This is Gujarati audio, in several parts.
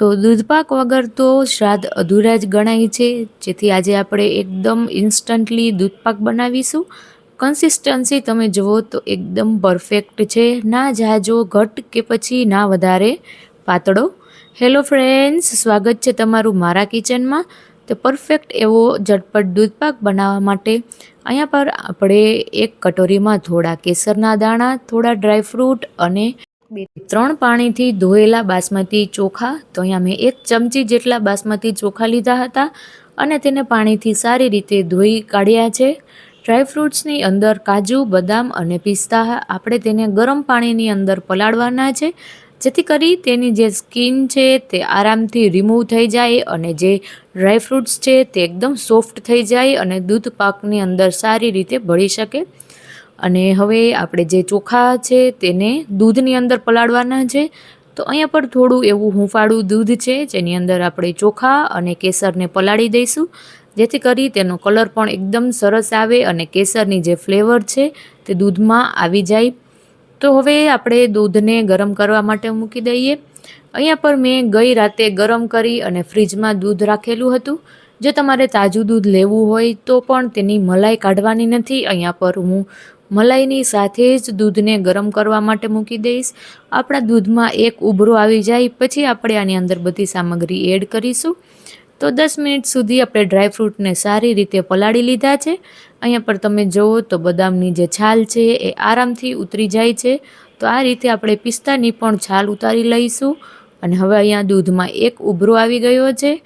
તો દૂધપાક વગર તો શ્રાદ્ધ અધૂરા જ ગણાય છે. જેથી આજે આપણે એકદમ ઇન્સ્ટન્ટલી દૂધપાક બનાવીશું. કન્સિસ્ટન્સી તમે જુઓ તો એકદમ પરફેક્ટ છે. ના જાજો, ઘટ કે પછી ના વધારે પાતળો. હેલો ફ્રેન્ડ્સ સ્વાગત છે તમારું મારા કિચનમાં. તો પરફેક્ટ એવો ઝટપટ દૂધપાક બનાવવા માટે અહીંયા પર આપણે એક કટોરીમાં થોડા કેસરના દાણા, થોડા ડ્રાયફ્રૂટ અને બે ત્રણ પાણીથી ધોયેલા બાસમતી ચોખા, તો અહીંયા મેં એક ચમચી જેટલા બાસમતી ચોખા લીધા હતા અને તેને પાણીથી સારી રીતે ધોઈ કાઢ્યા છે. ડ્રાયફ્રૂટ્સની અંદર કાજુ, બદામ અને પિસ્તા આપણે તેને ગરમ પાણીની અંદર પલાળવાના છે, જેથી કરી તેની જે સ્કીન છે તે આરામથી રિમૂવ થઈ જાય અને જે ડ્રાયફ્રૂટ્સ છે તે એકદમ સોફ્ટ થઈ જાય અને દૂધ પાકની અંદર સારી રીતે ભળી શકે. અને હવે આપણે જે ચોખા છે તેને દૂધની અંદર પલાળવાના છે. તો અહીંયા પર થોડું એવું હુંફાળું દૂધ છે, જેની અંદર આપણે ચોખા અને કેસરને પલાળી દઈશું. જેથી કરી તેનો કલર પણ એકદમ સરસ આવે અને કેસરની જે ફ્લેવર છે તે દૂધમાં આવી જાય. તો હવે આપણે દૂધને ગરમ કરવા માટે મૂકી દઈએ. અહીંયા પર મેં ગઈ રાતે ગરમ કરી અને ફ્રીજમાં દૂધ રાખેલું હતું. જો તમારે તાજું દૂધ લેવું હોય તો પણ તેની મલાઈ કાઢવાની નથી. અહીંયા પર હું મલાઈની સાથે જ દૂધને ગરમ કરવા માટે મૂકી દઈશ. આપણા દૂધમાં એક ઉભરો આવી જાય, પછી આપણે આની અંદર બધી સામગ્રી એડ કરીશું. તો દસ મિનિટ સુધી આપણે ડ્રાયફ્રૂટને સારી રીતે પલાળી લીધા છે. અહીંયા પર તમે જુઓ તો બદામની જે છાલ છે એ આરામથી ઉતરી જાય છે. તો આ રીતે આપણે પિસ્તાની પણ છાલ ઉતારી લઈશું. અને હવે અહીંયા દૂધમાં એક ઉભરો આવી ગયો છે.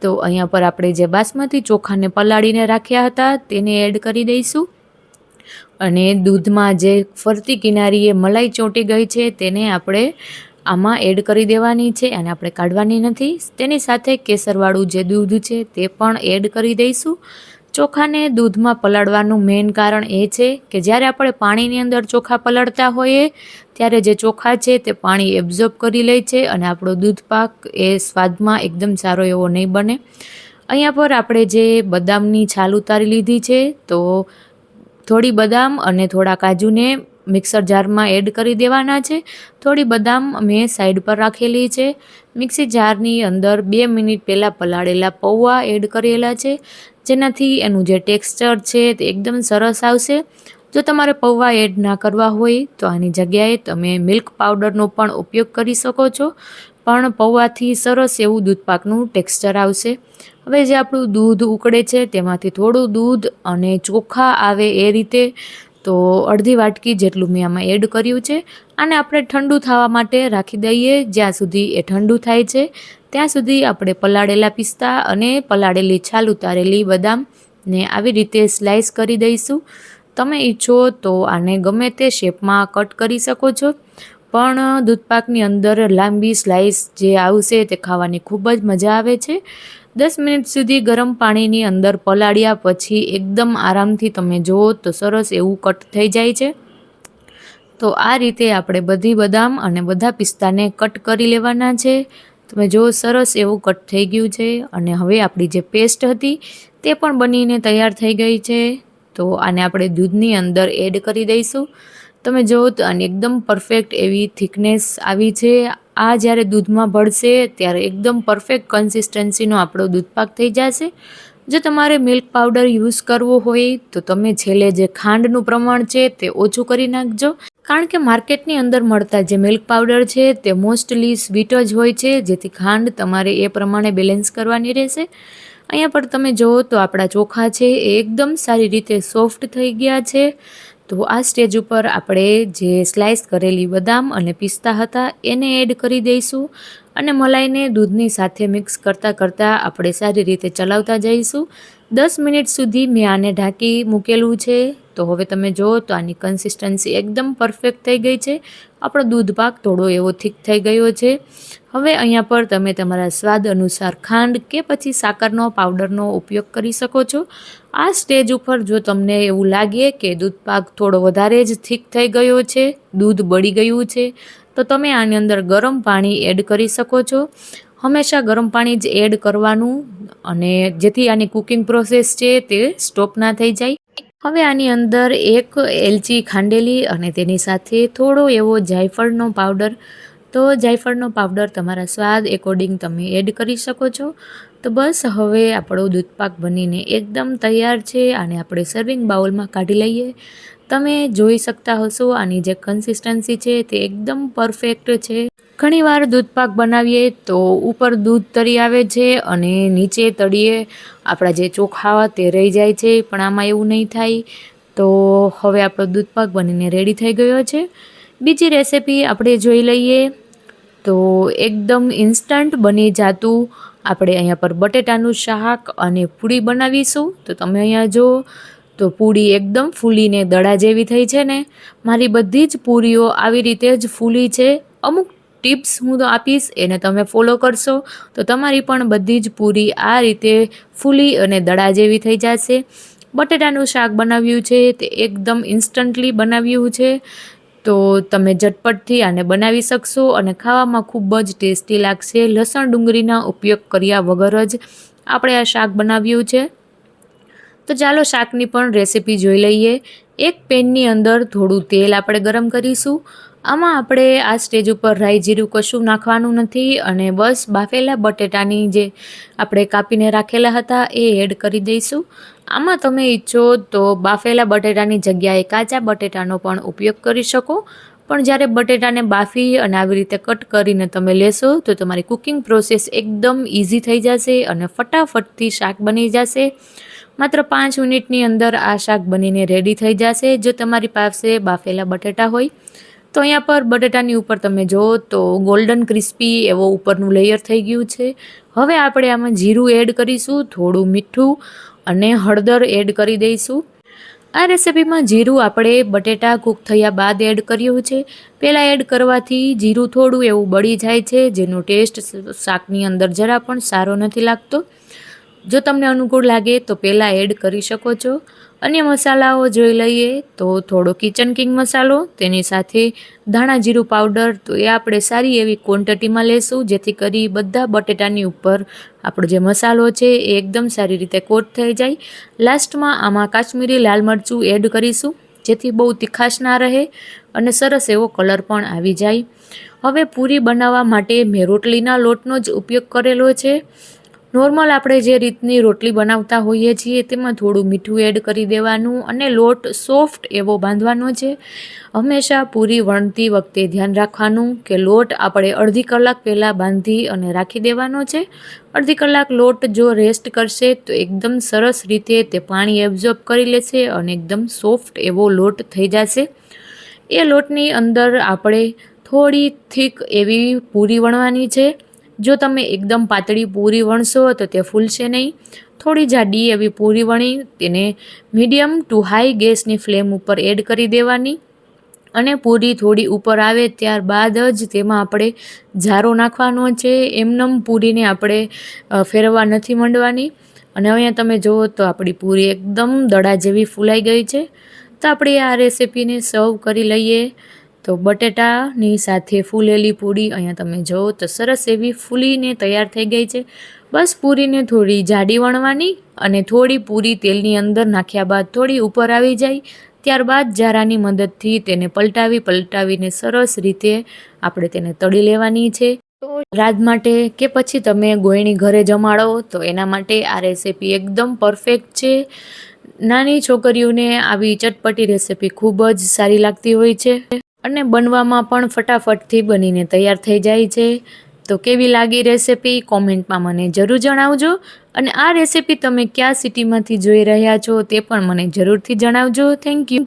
તો અહીંયા પર આપણે જે બાસમતી ચોખાને પલાળીને રાખ્યા હતા, તેને એડ કરી દઈશું. અને દૂધમાં જે ફરતી કિનારીએ મલાઈ ચોંટી ગઈ છે, તેને આપણે આમાં એડ કરી દેવાની છે અને આપણે કાઢવાની નથી. તેની સાથે કેસરવાળું જે દૂધ છે, તે પણ એડ કરી દઈશું. ચોખાને દૂધમાં પલાળવાનું મેઇન કારણ એ છે કે જ્યારે આપણે પાણીની અંદર ચોખા પલાળતા હોઈએ, ત્યારે જે ચોખા છે, તે પાણી એબ્ઝોર્બ કરી લે છે અને આપણો દૂધ પાક એ સ્વાદમાં એકદમ સારો એવો નહીં બને. અહીંયા પર આપણે જે બદામની છાલ ઉતારી લીધી છે, તો થોડી બદામ અને થોડા કાજુને મિક્સર જારમાં એડ કરી દેવાના છે. થોડી બદામ મેં સાઈડ પર રાખેલી છે. મિક્સી જારની અંદર બે મિનિટ પહેલાં પલાળેલા પૌવા એડ કરેલા છે. જેનાથી એનું જે ટેક્સચર છે તે એકદમ સરસ આવશે. જો તમારે પૌવા એડ ના કરવા હોય તો આની જગ્યાએ તમે મિલ્ક પાવડરનો પણ ઉપયોગ કરી શકો છો. પણ પૌવાથી સરસ એવું દૂધપાકનું ટેક્સચર આવશે. હવે જે આપણું દૂધ ઉકળે છે, તેમાંથી થોડું દૂધ અને ચોખા આવે એ રીતે, તો અડધી વાટકી જેટલું મેં આમાં એડ કર્યું છે. અને આપણે ઠંડુ થવા માટે રાખી દઈએ, જ્યાં સુધી એ ઠંડુ થાય છે. ત્યાં સુધી આપણે પલાળેલા પિસ્તા અને પલાળેલી છાલ ઉતારેલી બદામને આવી રીતે સ્લાઇસ કરી દઈશું. તમે ઈચ્છો તો આને ગમે તે શેપમાં કટ કરી શકો છો, પણ દૂધપાકની અંદર લાંબી સ્લાઇસ જે આવશે તે ખાવાની ખૂબ જ મજા આવે છે. દસ મિનિટ સુધી ગરમ પાણીની અંદર પલાળ્યા પછી એકદમ આરામથી તમે જુઓ તો સરસ એવું કટ થઈ જાય છે. તો આ રીતે આપણે બધી બદામ અને બધા પિસ્તાને કટ કરી લેવાના છે. તમે જુઓ સરસ એવું કટ થઈ ગયું છે અને હવે આપણી જે પેસ્ટ હતી તે પણ બનીને તૈયાર થઈ ગઈ છે. તો આને આપણે દૂધની અંદર એડ કરી દઈશું. તમે જુઓ તો અને એકદમ પરફેક્ટ એવી થિકનેસ આવી છે. આ જ્યારે દૂધમાં ભળશે ત્યારે એકદમ પરફેક્ટ કન્સિસ્ટન્સીનો આપણો દૂધપાક થઈ જશે. જો તમારે મિલ્ક પાવડર યુઝ કરવો હોય તો તમે છેલ્લે જે ખાંડનું પ્રમાણ છે તે ઓછું કરી નાખજો. કારણ કે માર્કેટની અંદર મળતા જે મિલ્ક પાવડર છે તે મોસ્ટલી સ્વીટ જ હોય છે, જેથી ખાંડ તમારે એ પ્રમાણે બેલેન્સ કરવાની રહેશે. અહીંયા પર તમે જુઓ તો આપણા ચોખા છે એ એકદમ સારી રીતે સોફ્ટ થઈ ગયા છે. તો આ સ્ટેજ ઉપર આપણે જે સ્લાઇસ કરેલી બદામ અને પિસ્તા હતા, એને એડ કરી દઈશું અને મલાઈને દૂધની સાથે મિક્સ કરતાં કરતાં આપણે સારી રીતે ચલાવતા જઈશું. દસ મિનિટ સુધી મેં આને ઢાંકી મૂકેલું છે. તો હવે તમે જુઓ તો આની કન્સિસ્ટન્સી એકદમ પરફેક્ટ થઈ ગઈ છે. આપણો દૂધ પાક થોડો એવો થીક થઈ ગયો છે. હવે અહીંયા પર તમે તમારા સ્વાદ અનુસાર ખાંડ કે પછી સાકરનો પાવડરનો ઉપયોગ કરી શકો છો. આ સ્ટેજ ઉપર જો તમને એવું લાગે કે દૂધ પાક થોડો વધારે જ થીક થઈ ગયો છે, દૂધ બળી ગયું છે, તો તમે આની અંદર ગરમ પાણી એડ કરી શકો છો. હંમેશા ગરમ પાણી જ એડ કરવાનું અને જેથી આની કુકિંગ પ્રોસેસ છે તે સ્ટોપ ના થઈ જાય. હવે આની અંદર એક એલચી ખાંડેલી અને તેની સાથે થોડો એવો જાયફળનો પાવડર. તો જાયફળનો પાવડર તમારા સ્વાદ એકોર્ડિંગ તમે એડ કરી શકો છો. તો બસ હવે આપણો દૂધપાક બનીને એકદમ તૈયાર છે અને આપણે સર્વિંગ બાઉલમાં કાઢી લઈએ. તમે જોઈ શકતા હશો આની જે કન્સિસ્ટન્સી છે તે એકદમ પરફેક્ટ છે. ઘણીવાર દૂધપાક બનાવીએ તો ઉપર દૂધ તરી આવે છે અને નીચે તળીએ આપણા જે ચોખા તે રહી જાય છે, પણ આમાં એવું નહીં થાય. તો હવે આપણો દૂધપાક બનીને રેડી થઈ ગયો છે. બીજી રેસિપી આપણે જોઈ લઈએ. તો એકદમ ઇન્સ્ટન્ટ બની જાતું આપણે અહીંયા પર બટેટાનું શાક અને પૂરી બનાવીશું. તો તમે અહીંયા જો, તો પૂરી એકદમ ફૂલીને દડા જેવી થઈ છે ને. મારી બધી જ પૂરીઓ આવી રીતે જ ફૂલી છે. અમુક ટિપ્સ હું તો આપીશ, એને તમે ફોલો કરશો. તો તમારી પણ બધી જ પૂરી આ રીતે ફૂલી અને દડા જેવી થઈ જશે. બટેટાનું શાક બનાવ્યું છે, તે એકદમ ઇન્સ્ટન્ટલી બનાવ્યું છે. તો તમે ઝટપટથી આને બનાવી શકશો અને ખાવામાં ખૂબ જ ટેસ્ટી લાગશે. લસણ ડુંગળીના ઉપયોગ કર્યા વગર જ આપણે આ શાક બનાવ્યું છે. તો ચાલો શાકની પણ રેસીપી જોઈ લઈએ. એક પેનની અંદર થોડું તેલ આપણે ગરમ કરીશું. આમાં આપણે આ સ્ટેજ ઉપર રાઈ જીરું કશું નાખવાનું નથી અને બસ બાફેલા બટેટાની જે આપણે કાપીને રાખેલા હતા એ એડ કરી દઈશું. આમાં તમે ઈચ્છો તો બાફેલા બટેટાની જગ્યાએ કાચા બટેટાનો પણ ઉપયોગ કરી શકો. પણ જ્યારે બટેટાને બાફી અને આવી રીતે કટ કરીને તમે લેશો તો તમારી કુકિંગ પ્રોસેસ એકદમ ઇઝી થઈ જશે અને ફટાફટથી શાક બની જશે. માત્ર પાંચ મિનિટની અંદર આ શાક બનીને રેડી થઈ જશે જો તમારી પાસે બાફેલા બટેટા હોય. તો અહીંયા પર બટેટાની ઉપર તમે જુઓ તો ગોલ્ડન ક્રિસ્પી એવો ઉપરનું લેયર થઈ ગયું છે. હવે આપણે આમાં જીરું એડ કરીશું, થોડું મીઠું અને હળદર એડ કરી દઈશું. આ રેસિપીમાં જીરું આપણે બટેટા કૂક થયા બાદ એડ કર્યું છે. પહેલાં એડ કરવાથી જીરું થોડું એવું બળી જાય છે, જેનો ટેસ્ટ શાકની અંદર જરા પણ સારો નથી લાગતો. જો તમને અનુકૂળ લાગે તો પહેલાં એડ કરી શકો છો. અન્ય મસાલાઓ જોઈ લઈએ તો થોડો કિચન કિંગ મસાલો, તેની સાથે ધાણા જીરું પાવડર તો એ આપણે સારી એવી ક્વોન્ટિટીમાં લેશું, જેથી કરી બધા બટેટાની ઉપર આપણો જે મસાલો છે એ એકદમ સારી રીતે કોટ થઈ જાય. લાસ્ટમાં આમાં કાશ્મીરી લાલ મરચું એડ કરીશું, જેથી બહુ તીખાશ ના રહે અને સરસ એવો કલર પણ આવી જાય. હવે પૂરી બનાવવા માટે મેં રોટલીના લોટનો જ ઉપયોગ કરેલો છે. નોર્મલ આપણે જે રીતની રોટલી બનાવતા હોઈએ છીએ, તેમાં થોડું મીઠું એડ કરી દેવાનું અને લોટ સોફ્ટ એવો બાંધવાનો છે. હંમેશા પૂરી વણતી વખતે ધ્યાન રાખવાનું કે લોટ આપણે અડધી કલાક પહેલાં બાંધી અને રાખી દેવાનો છે. અડધી કલાક લોટ જો રેસ્ટ કરશે તો એકદમ સરસ રીતે તે પાણી એબ્ઝોર્બ કરી લેશે અને એકદમ સોફ્ટ એવો લોટ થઈ જશે. એ લોટની અંદર આપણે થોડી થીક એવી પૂરી વણવાની છે. જો તમે એકદમ પાતળી પૂરી વણશો તો તે ફૂલશે નહીં. થોડી જાડી એવી પૂરી વણી તેને મીડિયમ ટુ હાઈ ગેસની ફ્લેમ ઉપર એડ કરી દેવાની અને પૂરી થોડી ઉપર આવે ત્યારબાદ જ તેમાં આપણે ઝારો નાખવાનો છે. એમનેમ પૂરીને આપણે ફેરવવા નથી માંડવાની. અને અહીંયા તમે જુઓ તો આપણી પૂરી એકદમ દડા જેવી ફૂલાઈ ગઈ છે. તો આપણે આ રેસીપીને સર્વ કરી લઈએ. તો બટેટાની સાથે ફૂલેલી પૂરી અહીંયા તમે જુઓ તો સરસ એવી ફૂલીને તૈયાર થઈ ગઈ છે. બસ પૂરીને થોડી જાડી વણવાની અને થોડી પૂરી તેલની અંદર નાખ્યા બાદ થોડી ઉપર આવી જાય. ત્યારબાદ જારાની મદદથી તેને પલટાવી, પલટાવીને સરસ રીતે આપણે તેને તળી લેવાની છે. તો રાત માટે કે પછી તમે ગોયણી ઘરે જમાડો તો એના માટે આ રેસીપી એકદમ પરફેક્ટ છે. નાની છોકરીઓને આવી ચટપટી રેસીપી ખૂબ જ સારી લાગતી હોય છે. અને બનવામાં પણ ફટાફટથી બનીને તૈયાર થઈ જાય છે. તો કેવી લાગી રેસિપી? કોમેન્ટમાં મને જરૂર જણાવજો. અને આ રેસિપી તમે કયા સિટીમાંથી જોઈ રહ્યા છો તે પણ મને જરૂરથી જણાવજો. Thank you